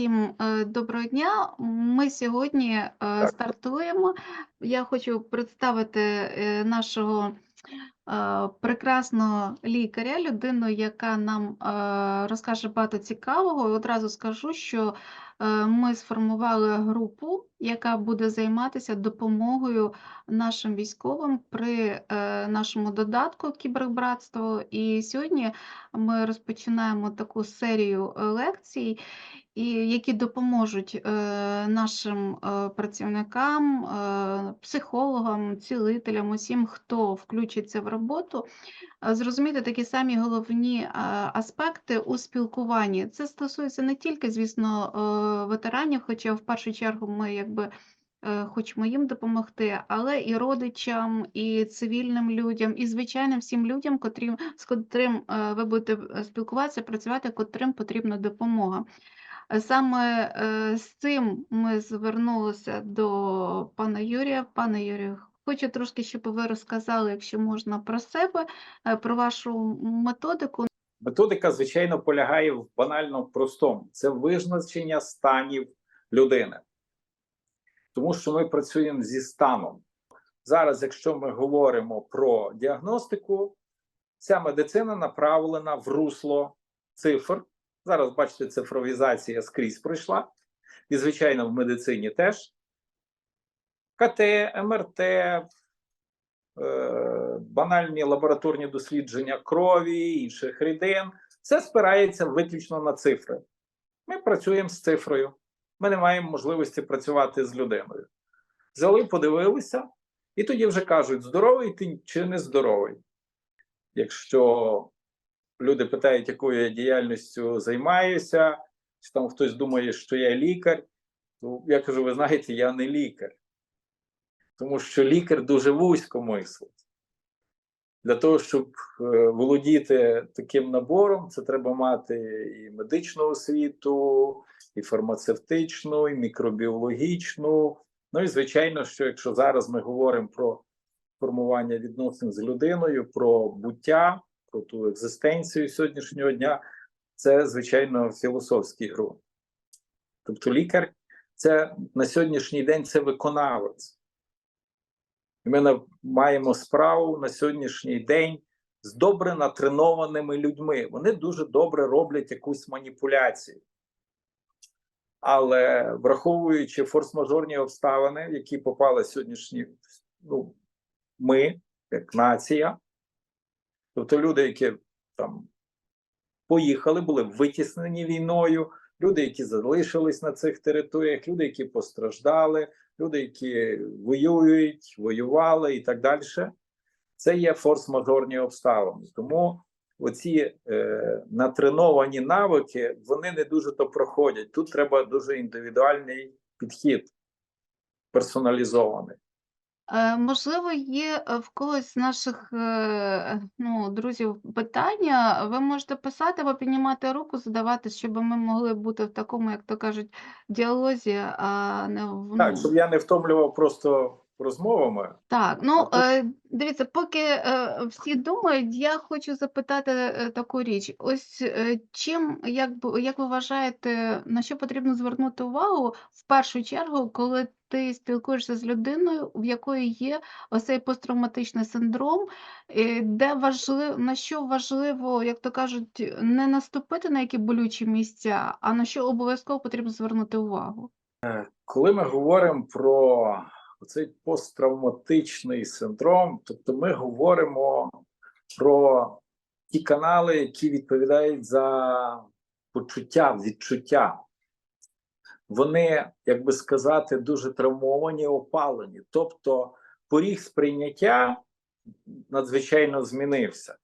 всім е, доброго дня. Ми сьогодні е, стартуємо. Я хочу представити е, нашого прекрасного лікаря, людину, яка нам розкаже багато цікавого. Одразу скажу, що е, ми сформували групу, яка буде займатися допомогою нашим військовим при е, нашому додатку Кібербратство. І сьогодні ми розпочинаємо таку серію е, лекцій, які допоможуть нашим працівникам, психологам, цілителям, усім, хто включиться в роботу, е, зрозуміти такі самі головні е, аспекти у спілкуванні. Це стосується не тільки, звісно, е, ветеранів, хоча в першу чергу ми якби. Хочемо їм допомогти, але і родичам, і цивільним людям, і звичайним всім людям, котрим, з котрим ви будете спілкуватися, працювати, котрим потрібна допомога. Саме з цим ми звернулися до пана Юрія. Пане Юрію, хочу трошки, щоб ви розказали, якщо можна, про себе, е, про вашу методику. Методика, звичайно, полягає в банально простому: це визначення станів людини, тому що ми працюємо зі станом. Зараз, якщо ми говоримо про діагностику, ця медицина направлена в русло цифр. Зараз, бачите, цифровізація скрізь пройшла, і, звичайно, в медицині теж. КТ, МРТ, е, банальні лабораторні дослідження крові, інших рідин. Це спирається виключно на цифри. Ми працюємо з цифрою. Ми не маємо можливості працювати з людиною. Взяли, подивилися, і тоді вже кажуть, здоровий ти чи не здоровий. Якщо люди питають, якою я діяльністю займаюся, чи там хтось думає, що я лікар, то я кажу: ви знаєте, я не лікар. Тому що лікар дуже вузько мислить. Для того, щоб е, володіти таким набором, це треба мати і медичну освіту, і фармацевтичну, і мікробіологічну. Ну і звичайно, що якщо зараз ми говоримо про формування відносин з людиною, про буття, про ту екзистенцію сьогоднішнього дня, це звичайно філософський ґрунт. Тобто лікар це на сьогоднішній день це виконавець. Ми маємо справу на сьогоднішній день з добре натренованими людьми. Вони дуже добре роблять якусь маніпуляцію. Але враховуючи форс-мажорні обставини, в які попали сьогоднішні, ну, ми, як нація, тобто люди, які там поїхали, були витіснені війною, люди, які залишились на цих територіях, люди, які постраждали, люди, які воюють, воювали і так далі. Це є форс-мажорні обставини. Тому оці е, натреновані навики вони не дуже то проходять. Тут треба дуже індивідуальний підхід, персоналізований. Е, Можливо, є е, в когось з наших е, ну, друзів питання. Ви можете писати або піднімати руку, задавати, щоб ми могли бути в такому, як то кажуть, діалозі, а не в Так, ну, щоб я не втомлював просто розмовами. Так, ну е, дивіться, поки всі думають, я хочу запитати таку річ. Ось чим, як, як ви вважаєте, на що потрібно звернути увагу в першу чергу, коли ти спілкуєшся з людиною, в якої є ось цей посттравматичний синдром, е, де важливо, на що важливо, як то кажуть, не наступити на які болючі місця, а на що обов'язково потрібно звернути увагу? Коли ми говоримо про цей посттравматичний синдром, тобто ми говоримо про ті канали, які відповідають за почуття, відчуття. Вони, як би сказати, дуже травмовані, опалені. Тобто поріг сприйняття надзвичайно змінився.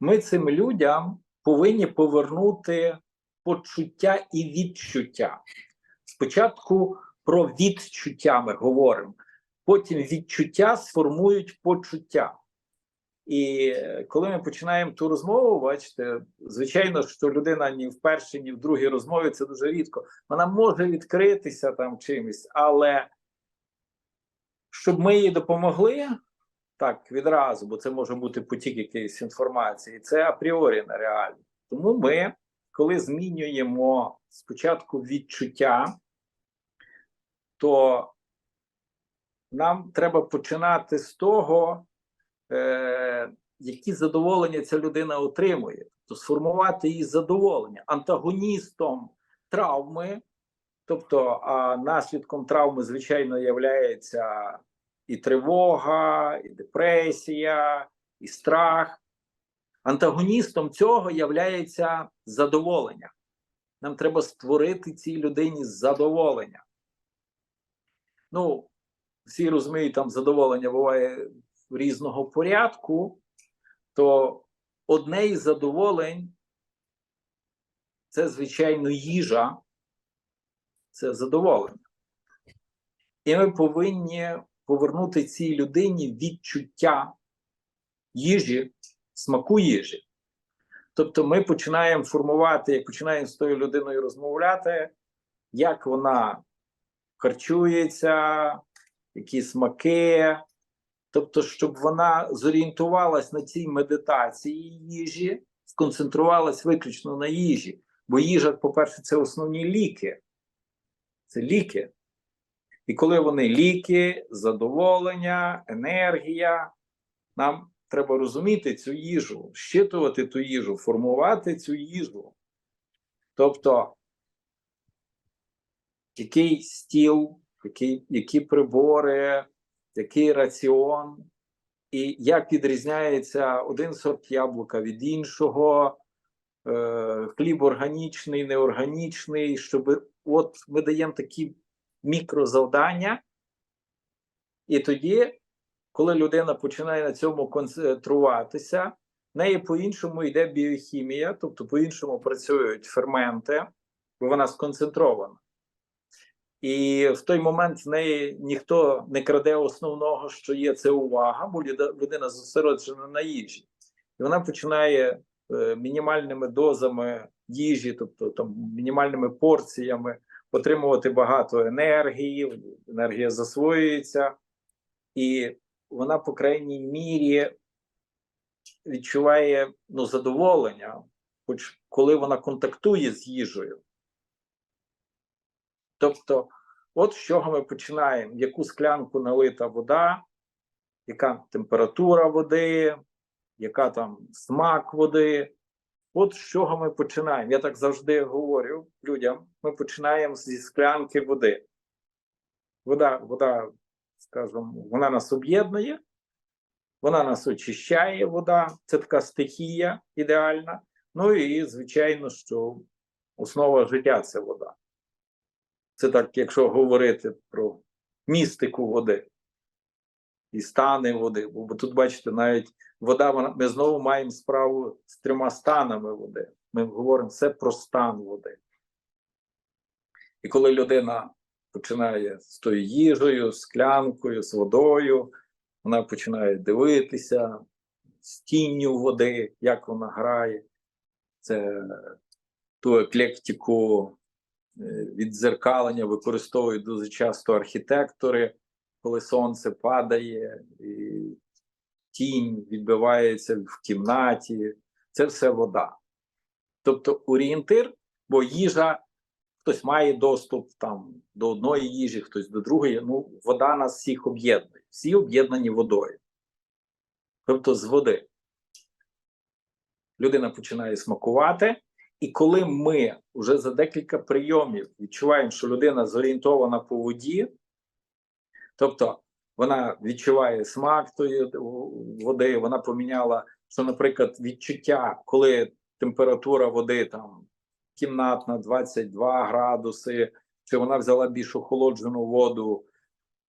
Ми цим людям повинні повернути почуття і відчуття. Спочатку про відчуття ми говоримо, потім відчуття сформують почуття. І е, коли ми починаємо ту розмову, бачите, звичайно, що людина ні в першій, ні в другій розмові це дуже рідко. Вона може відкритися там чимось, але щоб ми їй допомогли так відразу, бо це може бути потік якоїсь інформації, це апріорі нереально. Тому ми, коли змінюємо спочатку відчуття, то нам треба починати з того, е, які задоволення ця людина отримує, то сформувати її задоволення антагоністом травми, тобто а наслідком травми, звичайно, являється і тривога, і депресія, і страх. Антагоністом цього являється задоволення. Нам треба створити цій людині задоволення. Ну, всі розуміють, там задоволення буває різного порядку, то одне із задоволень це, звичайно, їжа, це задоволення. І ми повинні повернути цій людині відчуття їжі, смаку їжі. Тобто ми починаємо формувати, починаємо з тою людиною розмовляти, як вона харчується, які смаки. Тобто, щоб вона зорієнтувалась на цій медитації їжі, сконцентрувалась виключно на їжі. Бо їжа, по-перше, це основні ліки. Це ліки. І коли вони ліки, задоволення, енергія, нам треба розуміти цю їжу, щитувати ту їжу, формувати цю їжу. Тобто, який стіл, який, які прибори, який раціон, і як відрізняється один сорт яблука від іншого, е, хліб органічний, неорганічний, щоб от ми даємо такі мікрозавдання, і тоді, коли людина починає на цьому концентруватися, в неї по-іншому йде біохімія, тобто по-іншому працюють ферменти, бо вона сконцентрована. І в той момент в неї ніхто не краде основного, що є це увага, бо людина зосереджена на їжі. І вона починає е, мінімальними дозами їжі, тобто там мінімальними порціями, отримувати багато енергії, енергія засвоюється, і вона, по крайній мірі, відчуває ну, задоволення, хоч коли вона контактує з їжею. Тобто, от з чого ми починаємо: яку склянку налита вода, яка температура води, яка там смак води. От з чого ми починаємо. Я так завжди говорю людям: ми починаємо зі склянки води. Вода, вода, скажімо, вона нас об'єднує, вона нас очищає, вода, це така стихія ідеальна. Ну і, звичайно, що основа життя це вода. Це так, якщо говорити про містику води і стани води. Бо, тут, бачите, навіть вода, ми знову маємо справу з трьома станами води. Ми говоримо все про стан води. І коли людина починає з тою їжею, з склянкою, з водою, вона починає дивитися з тінню води, як вона грає. Це ту еклектику віддзеркалення використовують дуже часто архітектори, коли сонце падає, і тінь відбивається в кімнаті. Це все вода. Тобто орієнтир, бо їжа, хтось має доступ там до одної їжі, хтось до другої. Ну, вода нас всіх об'єднує. Всі об'єднані водою. Тобто з води. Людина починає смакувати, і коли ми вже за декілька прийомів відчуваємо, що людина зорієнтована по воді, тобто вона відчуває смак тої води, вона поміняла, що, наприклад, відчуття, коли температура води там кімнатна 22 градуси, чи вона взяла більш охолоджену воду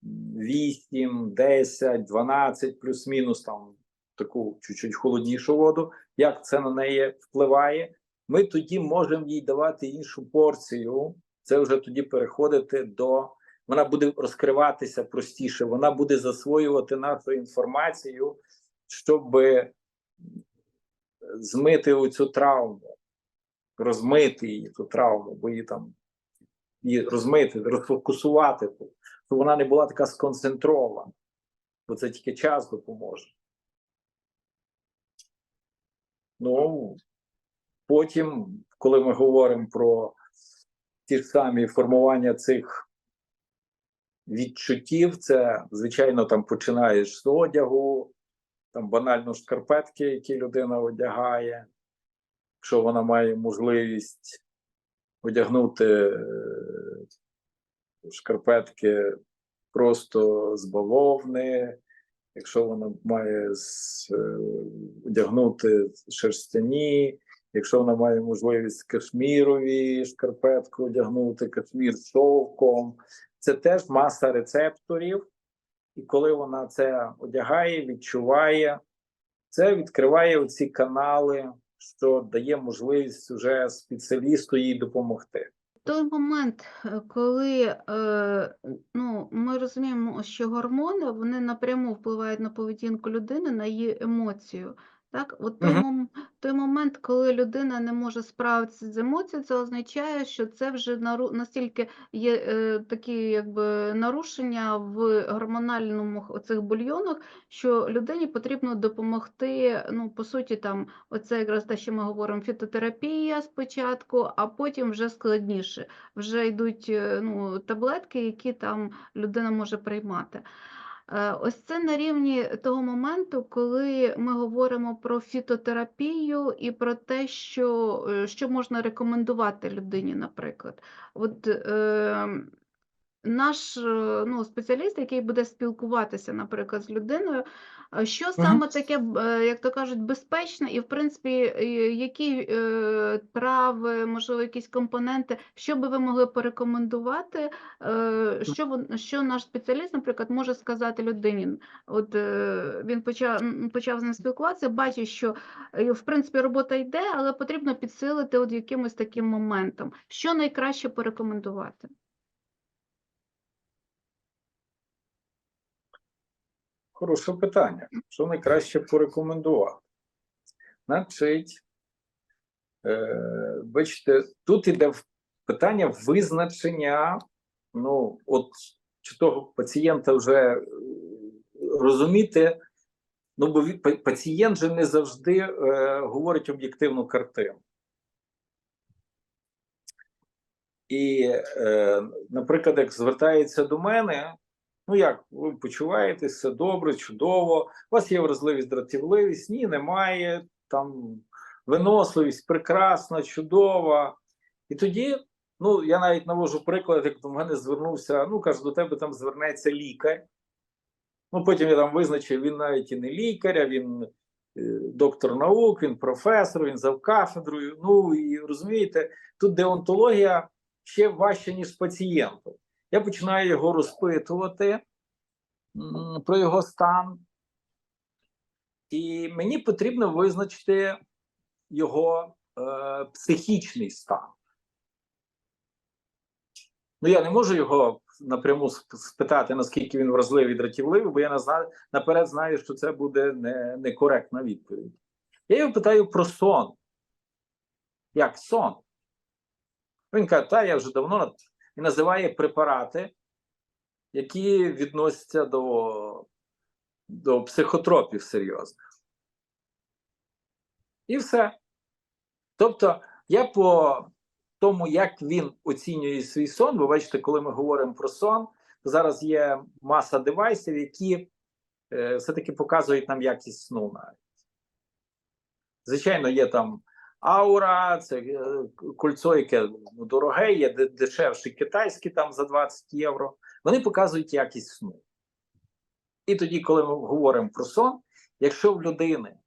8, 10, 12, плюс-мінус там таку чуть-чуть холоднішу воду, як це на неї впливає. Ми тоді можемо їй давати іншу порцію. Це вже тоді переходити до вона буде розкриватися простіше, вона буде засвоювати нашу інформацію, щоб змити оцю травму, розмити її ту травму, бо її там її розмити, розфокусувати, щоб вона не була така сконцентрована, бо це тільки час допоможе. Ну, потім, коли ми говоримо про ті ж самі формування цих відчуттів, це, звичайно, там починаєш з одягу, там банально шкарпетки, які людина одягає. Якщо вона має можливість одягнути е, шкарпетки просто з бавовни, якщо вона має е, одягнути шерстяні, якщо вона має можливість кашмірові шкарпетку одягнути, кашмір з шовком, це теж маса рецепторів. І коли вона це одягає, відчуває, це відкриває оці канали, що дає можливість вже спеціалісту їй допомогти. той момент, е, коли е, ну, ми розуміємо, що гормони вони напряму впливають на поведінку людини, на її емоцію. Так, от той, мом, той момент, коли людина не може справитися з емоцією, це означає, що це вже нару, настільки є е, такі якби нарушення в гормональному х- оцих бульйонах, що людині потрібно допомогти. Ну, по суті, там оце якраз те, що ми говоримо, фітотерапія спочатку, а потім вже складніше. Вже йдуть е, ну, таблетки, які там людина може приймати. Е, Ось це на рівні того моменту, коли ми говоримо про фітотерапію і про те, що, е, що можна рекомендувати людині, наприклад. От, е, наш ну, спеціаліст, який буде спілкуватися, наприклад, з людиною, що саме таке, е, як то кажуть, безпечне, і в принципі, е, які е, трави, можливо, якісь компоненти, що би ви могли порекомендувати, що, що наш спеціаліст, наприклад, може сказати людині. От він почав, почав з ним спілкуватися, бачить, що в принципі робота йде, але потрібно підсилити от якимось таким моментом. Що найкраще порекомендувати? Хороше питання. Що найкраще порекомендувати? Значить, е, бачите, тут іде питання визначення, ну, от чи того пацієнта вже е, розуміти, ну, бо пацієнт же не завжди е, говорить об'єктивну картину. І, е, наприклад, як звертається до мене, ну як, ви почуваєтесь, все добре, чудово, у вас є вразливість, дратівливість, ні, немає, там виносливість прекрасна, чудова. І тоді, ну, я навіть навожу приклад, як до мене звернувся, ну, кажу, до тебе там звернеться лікар. Ну, потім я там визначив, він навіть і не лікар, а він е, доктор наук, він професор, він завкафедрою. Ну і розумієте, тут деонтологія ще важче, ніж з пацієнтом. Я починаю його розпитувати про його стан, і мені потрібно визначити його е, психічний стан. Ну, я не можу його напряму спитати, наскільки він вразливий і дратівливий, бо я наперед знаю, що це буде не, некоректна відповідь. Я його питаю про сон. Як сон? Він каже, та я вже давно і називає препарати, які відносяться до, до психотропів серйозних. І все. Тобто, я по тому, як він оцінює свій сон, ви бачите, коли ми говоримо про сон, зараз є маса девайсів, які е, все-таки показують нам якість сну навіть. Звичайно, є там аура, це е, кольцо, яке ну, дороге, є де- дешевші китайські там за 20 євро. Вони показують якість сну. І тоді, коли ми говоримо про сон, якщо в людини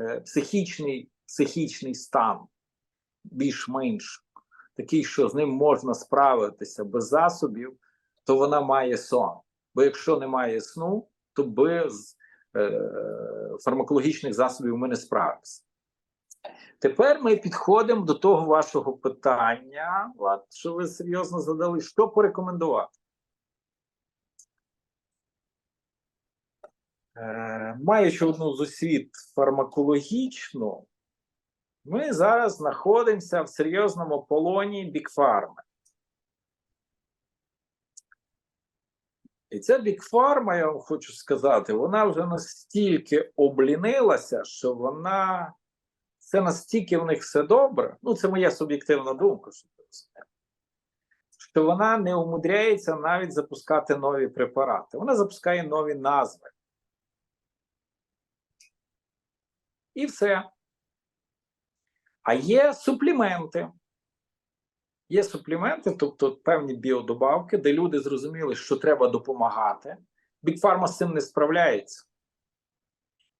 е, психічний, психічний стан більш-менш такий, що з ним можна справитися без засобів, то вона має сон. Бо якщо немає сну, то без е, фармакологічних засобів ми не справимося. Тепер ми підходимо до того вашого питання, Влад, що ви серйозно задали, що порекомендувати. Е, маючи одну з освіт фармакологічну, ми зараз знаходимося в серйозному полоні бікфарми. І ця бікфарма, я вам хочу сказати, вона вже настільки облінилася, що вона це настільки в них все добре. Ну, це моя суб'єктивна думка, що що вона не умудряється навіть запускати нові препарати. Вона запускає нові назви. І все. А є супліменти. Є супліменти, тобто певні біодобавки, де люди зрозуміли, що треба допомагати. Pharma з цим не справляється.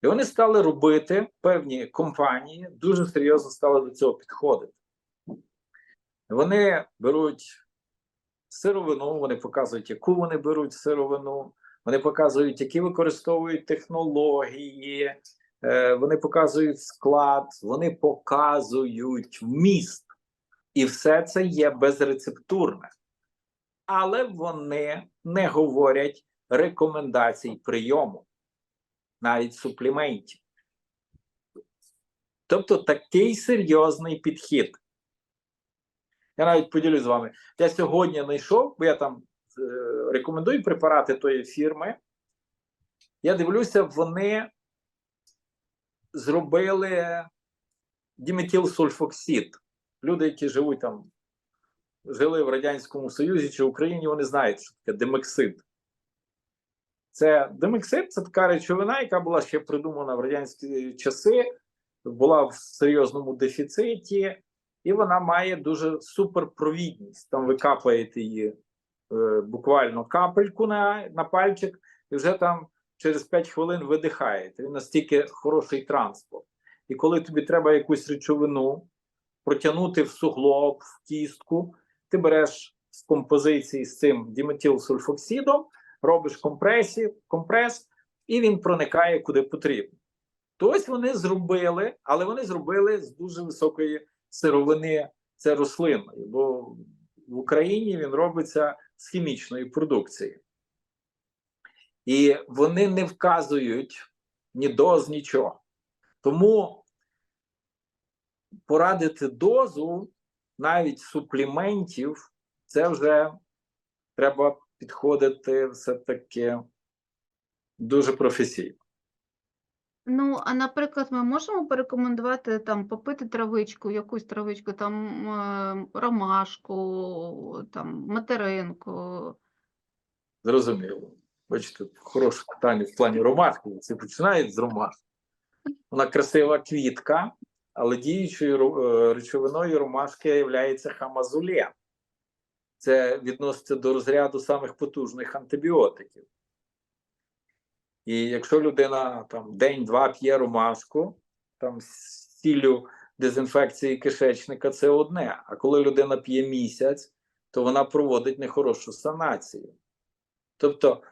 І вони стали робити певні компанії, дуже серйозно стали до цього підходити. Вони беруть сировину, вони показують, яку вони беруть сировину, вони показують, які використовують технології, е, вони показують склад, вони показують вміст. І все це є безрецептурне. Але вони не говорять рекомендацій прийому, навіть супліментів. Тобто такий серйозний підхід. Я навіть поділюсь з вами. Я сьогодні знайшов, бо я там е, рекомендую препарати тої фірми. Я дивлюся, вони зробили діметилсульфоксид. Люди, які живуть там, жили в Радянському Союзі чи в Україні, вони знають, що таке демексид. Це демексид це така речовина, яка була ще придумана в радянські часи, була в серйозному дефіциті, і вона має дуже суперпровідність. Там ви капаєте її е, буквально капельку на, на пальчик, і вже там через 5 хвилин видихаєте. Він настільки хороший транспорт. І коли тобі треба якусь речовину протягнути в суглоб, в кістку, ти береш з композиції з цим діметилсульфоксидом, робиш компресію, компрес, і він проникає куди потрібно. То ось вони зробили, але вони зробили з дуже високої сировини це рослинної, бо в Україні він робиться з хімічної продукції. І вони не вказують ні доз, нічого. Тому порадити дозу навіть супліментів, це вже треба підходити все-таки дуже професійно. Ну, а наприклад, ми можемо порекомендувати там попити травичку, якусь травичку, там е, ромашку, там материнку. Зрозуміло. Бачите, хороше питання в плані ромашки. Це починають з ромашки. Вона красива квітка, але діючою е, речовиною ромашки є хамазулен. Це відноситься до розряду самих потужних антибіотиків. І якщо людина там день-два п'є ромашку, там з ціллю дезінфекції кишечника, це одне. А коли людина п'є місяць, то вона проводить нехорошу санацію. Тобто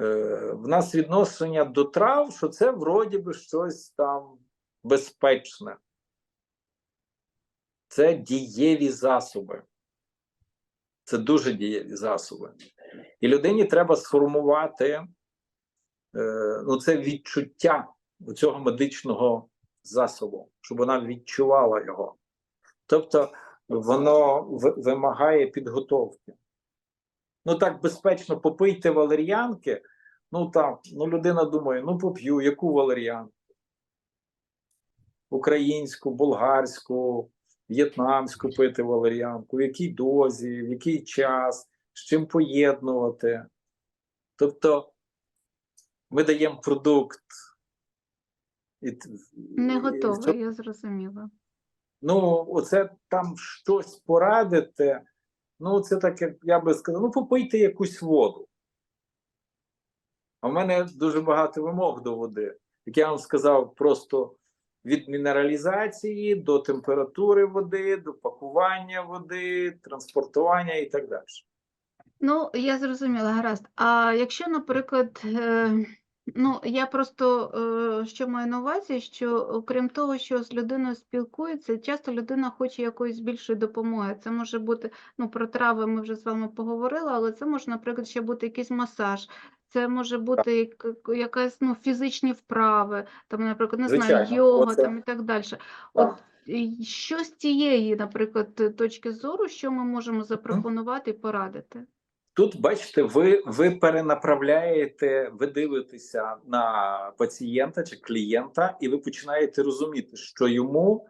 е, в нас відношення до трав, що це вроді би щось там безпечне. Це дієві засоби. Це дуже дієві засоби. І людині треба сформувати е, ну, це відчуття цього медичного засобу, щоб вона відчувала його. Тобто воно вимагає підготовки. Ну так безпечно попийте валер'янки. Ну так, ну людина думає: ну поп'ю, яку валер'янку? Українську, болгарську, в'єтнамську пити валер'янку, в якій дозі, в який час, з чим поєднувати. Тобто ми даємо продукт. І, Не і готова, цьому- я зрозуміла. Ну, оце там щось порадити. Ну, це так, як я би сказав, ну попийте якусь воду. А в мене дуже багато вимог до води. Як я вам сказав, просто від мінералізації до температури води, до пакування води, транспортування і так далі. Ну, я зрозуміла, гаразд. А якщо, наприклад, е, ну, я просто е, що маю на увазі, що окрім того, що з людиною спілкується, часто людина хоче якоїсь більшої допомоги. Це може бути, ну, про трави ми вже з вами поговорили, але це може, наприклад, ще бути якийсь масаж, це може бути як- якась, ну, фізичні вправи, там, наприклад, не знаю, Звичайно, йога оце- там і так далі. От і що з цієї, наприклад, точки зору, що ми можемо запропонувати і порадити? Тут, бачите, ви, ви перенаправляєте, ви дивитеся на пацієнта чи клієнта, і ви починаєте розуміти, що йому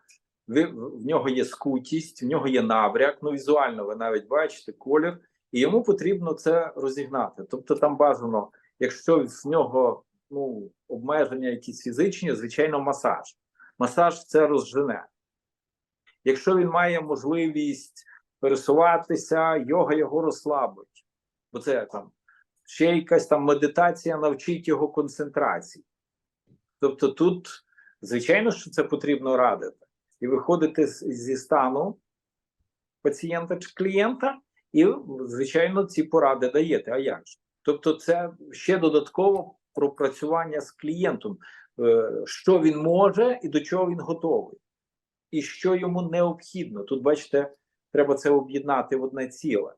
ви- в нього є скутість, в нього є набряк. Ну, візуально, ви навіть бачите колір, і йому потрібно це розігнати. Тобто, там бажано, якщо в нього ну, обмеження якісь фізичні, звичайно, масаж. Масаж це розжене. Якщо він має можливість пересуватися, йога його розслабить. Бо це там ще якась там медитація навчить його концентрації. Тобто тут, звичайно, що це потрібно радити. І виходити зі стану пацієнта чи клієнта, і, звичайно, ці поради даєте. А як ж? Тобто, це ще додатково пропрацювання з клієнтом, е, що він може і до чого він готовий, і що йому необхідно. Тут, бачите, треба це об'єднати в одне ціле.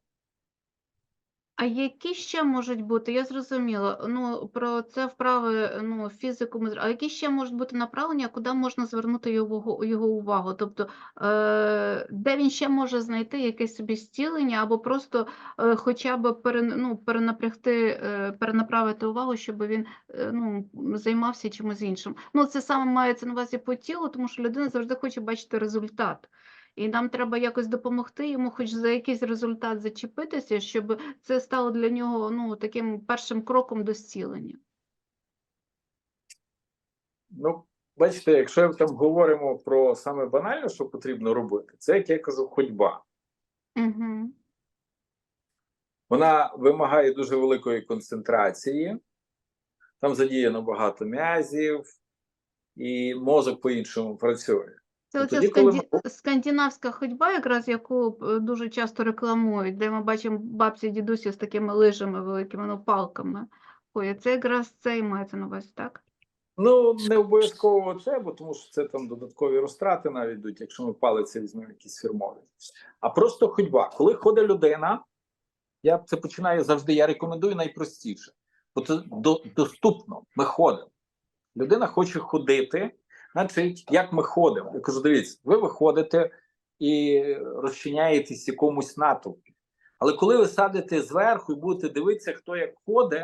А які ще можуть бути? Я зрозуміла. Ну, про це вправи, ну, фізику ми зр- А які ще можуть бути направлення, куди можна звернути його, його увагу? Тобто, е, де він ще може знайти якесь собі зцілення, або просто е, хоча б пере, ну, перенапрягти, е, перенаправити увагу, щоб він е, ну, займався чимось іншим. Ну, це саме мається на увазі по тілу, тому що людина завжди хоче бачити результат. І нам треба якось допомогти йому, хоч за якийсь результат зачепитися, щоб це стало для нього ну, таким першим кроком до зцілення. Ну, бачите, якщо там говоримо про саме банальне, що потрібно робити, це як я кажу, ходьба. Угу. Вона вимагає дуже великої концентрації, там задіяно багато м'язів, і мозок по-іншому працює. Це оця сканді... скандинавська ходьба, якраз яку е, дуже часто рекламують, де ми бачимо бабці дідусі з такими лижами великими, ну, палками. Ой, це якраз це і мається на увазі, так? Ну, не обов'язково це, бо тому що це там додаткові розтрати навіть йдуть, якщо ми палиці візьмемо якісь фірмові. А просто ходьба. Коли ходить людина, я це починаю завжди. Я рекомендую найпростіше, бо це до, доступно. Ми ходимо. Людина хоче ходити, значить, як ми ходимо. Я кажу, дивіться, ви виходите і розчиняєтесь якомусь натовпі. Але коли ви садите зверху і будете дивитися, хто як ходить,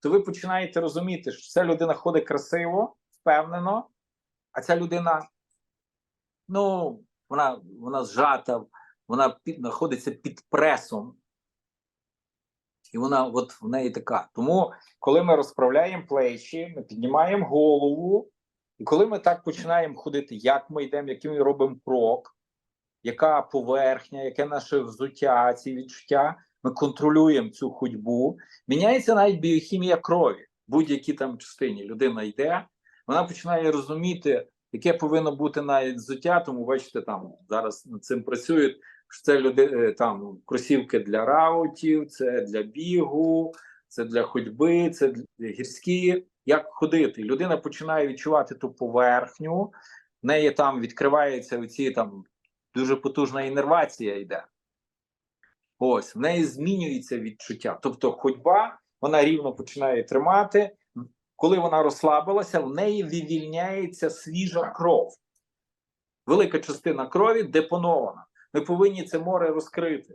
то ви починаєте розуміти, що ця людина ходить красиво, впевнено, а ця людина, ну, вона, вона зжата, вона під, знаходиться під пресом. І вона от в неї така. Тому, коли ми розправляємо плечі, ми піднімаємо голову, і коли ми так починаємо ходити, як ми йдемо, який ми робимо крок, яка поверхня, яке наше взуття, ці відчуття, ми контролюємо цю ходьбу. Міняється навіть біохімія крові. Будь-якій там частині людина йде, вона починає розуміти, яке повинно бути навіть взуття, тому бачите, там зараз над цим працюють. що Це люди е, там кросівки для раутів, це для бігу, це для ходьби, це для гірські. Як ходити? Людина починає відчувати ту поверхню, в неї там відкриваються оці там дуже потужна інервація йде. Ось в неї змінюється відчуття. Тобто, ходьба вона рівно починає тримати. Коли вона розслабилася, в неї вивільняється свіжа кров. Велика частина крові депонована. Ми повинні це море розкрити.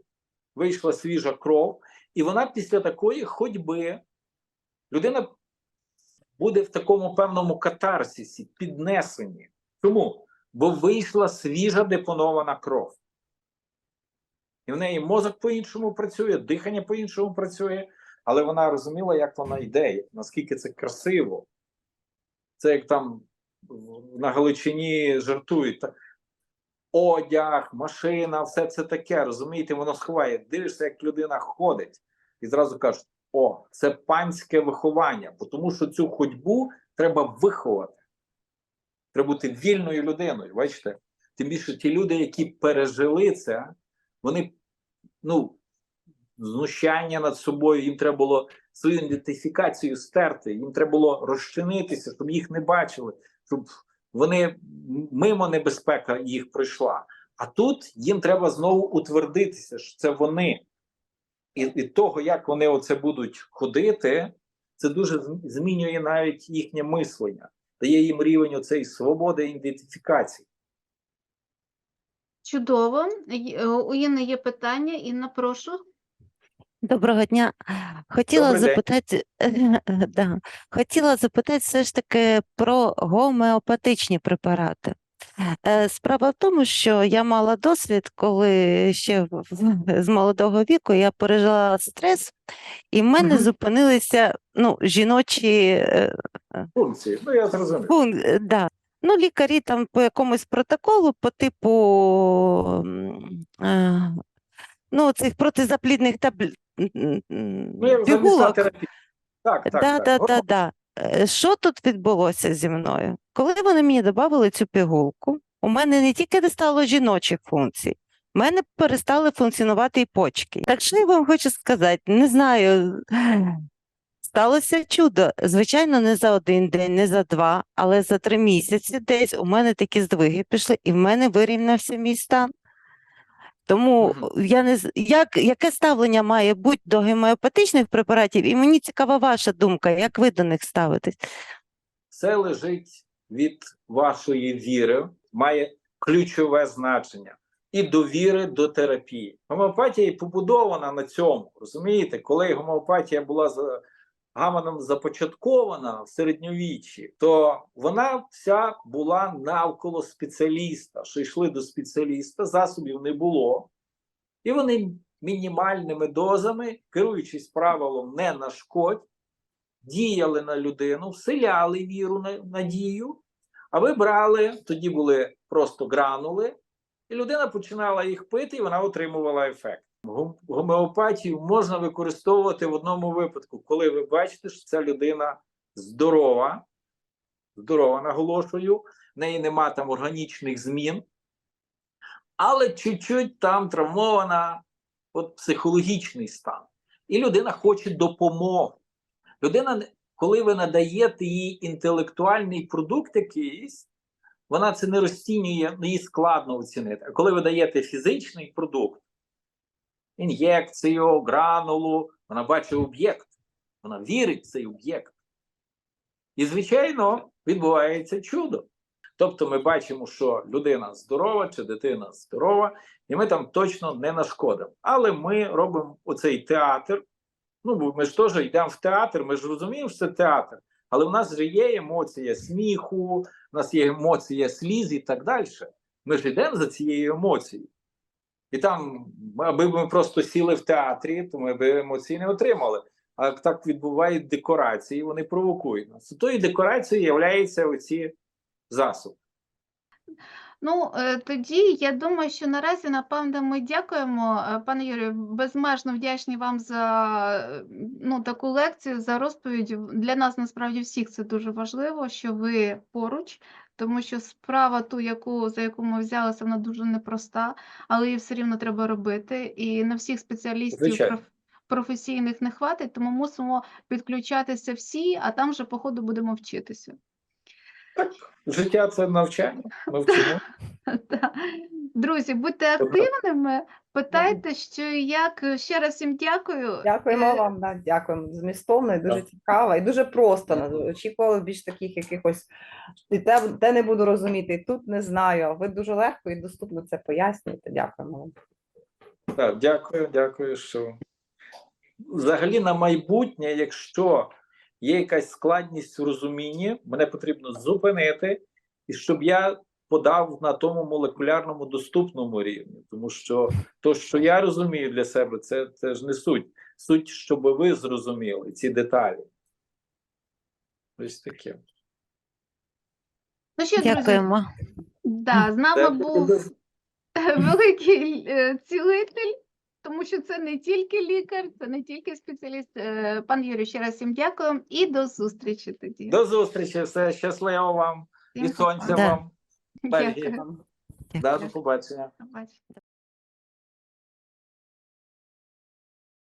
Вийшла свіжа кров, і вона після такої ходьби людина буде в такому певному катарсисі, піднесенні. Чому? Бо вийшла свіжа депонована кров. І в неї мозок по-іншому працює, дихання по-іншому працює, але вона розуміла, як вона йде, наскільки це красиво. Це як там на Галичині жартують. Одяг, машина, все це таке, розумієте, воно сховає. Дивишся, як людина ходить, і зразу кажуть: о, це панське виховання, бо тому що цю ходьбу треба виховати. Треба бути вільною людиною. Бачите? Тим більше ті люди, які пережили це, вони ну, знущання над собою, їм треба було свою ідентифікацію стерти, їм треба було розчинитися, щоб їх не бачили, щоб вони мимо небезпека їх пройшла. А тут їм треба знову утвердитися, що це вони. І від того, як вони оце будуть ходити, це дуже змінює навіть їхнє мислення, дає їм рівень оцеї свободи ідентифікації. Чудово. Е, У Інни є питання. Інна, прошу. Доброго дня. Хотіла Добрий запитати, да, хотіла запитати все ж таки про гомеопатичні препарати. Е, Справа в тому, що я мала досвід, коли ще з молодого віку я пережила стрес, і в мене Мгм. зупинилися ну, жіночі е, Функції. Ну, я зрозумів. Фун, е, да. Ну, лікарі там по якомусь протоколу, по типу е, ну, цих протизаплідних м, Ну, пігулок. Так, так, Да, так. да, да, да. Е, Що тут відбулося зі мною? Коли вони мені додали цю пігулку, у мене не тільки не стало жіночих функцій, у мене перестали функціонувати і почки. Так що я вам хочу сказати, не знаю. Сталося чудо. Звичайно, не за один день, не за два, але за три місяці десь у мене такі здвиги пішли, і в мене вирівнявся мій стан. Тому я не з- як, яке ставлення має бути до гомеопатичних препаратів, і мені цікава ваша думка, як ви до них ставитесь? Це лежить від вашої віри, має ключове значення і довіри до терапії. Гомеопатія побудована на цьому. Розумієте, коли гомеопатія була гаманом започаткована в середньовіччі, то вона вся була навколо спеціаліста, що йшли до спеціаліста, засобів не було, і вони мінімальними дозами, керуючись правилом не нашкодь, діяли на людину, вселяли віру надію, а ви брали, тоді були просто гранули, і людина починала їх пити, і вона отримувала ефект. Гом- Гомеопатію можна використовувати в одному випадку, коли ви бачите, що ця людина здорова, здорова, наголошую, в неї нема там органічних змін, але чуть-чуть там травмована от психологічний стан. І людина хоче допомоги. Людина, коли ви надаєте їй інтелектуальний продукт якийсь, вона це не розцінює, її складно оцінити. А коли ви даєте фізичний продукт, ін'єкцію, гранулу, вона бачить об'єкт, вона вірить в цей об'єкт. І, звичайно, відбувається чудо. Тобто ми бачимо, що людина здорова чи дитина здорова, і ми там точно не нашкодимо. Але ми робимо оцей театр. Ну, бо ми ж теж йдемо в театр, ми ж розуміємо, що це театр. Але в нас же є емоція сміху, у нас є емоція сліз і так далі. Ми ж йдемо за цією емоцією. І там, аби ми просто сіли в театрі, то ми б емоції не отримали. А так відбувають декорації, вони провокують нас. Тою декорацією являються оці засоби. Ну, е, тоді я думаю, що наразі, напевно, ми дякуємо, е, пане Юрію, безмежно вдячні вам за ну, таку лекцію, за розповідь. Для нас насправді всіх це дуже важливо, що ви поруч, тому що справа ту, яку, за яку ми взялися, вона дуже непроста, але її все рівно треба робити. І на всіх спеціалістів Звичайно. проф- професійних не хватить, тому мусимо підключатися всі, а там вже по ходу будемо вчитися. Так, життя це навчання. Ми вчимо. Друзі, будьте Добре. активними, питайте, що і як. Ще раз всім дякую. Дякуємо Е, вам, да, дякуємо. Змістовно і дуже цікаво, і дуже просто. Очікували більш таких якихось і те, те не буду розуміти, і тут не знаю. А ви дуже легко і доступно це пояснюєте. Дякуємо вам. Так, дякую, дякую, що взагалі на майбутнє, якщо є якась складність в розумінні, мене потрібно зупинити, і щоб я подав на тому молекулярному доступному рівні. Тому що то, що я розумію для себе, це, це ж не суть. Суть, щоб ви зрозуміли ці деталі. Ось таке. Ну що, друзі, Дякуємо. да, з нами був великий е, цілитель, тому що це не тільки лікар, це не тільки спеціаліст. Е, Пан Юрій, ще раз всім дякую і до зустрічі тоді. До зустрічі, все щасливо вам і сонця Да. вам. Дякую. Да, до побачення. Побачення.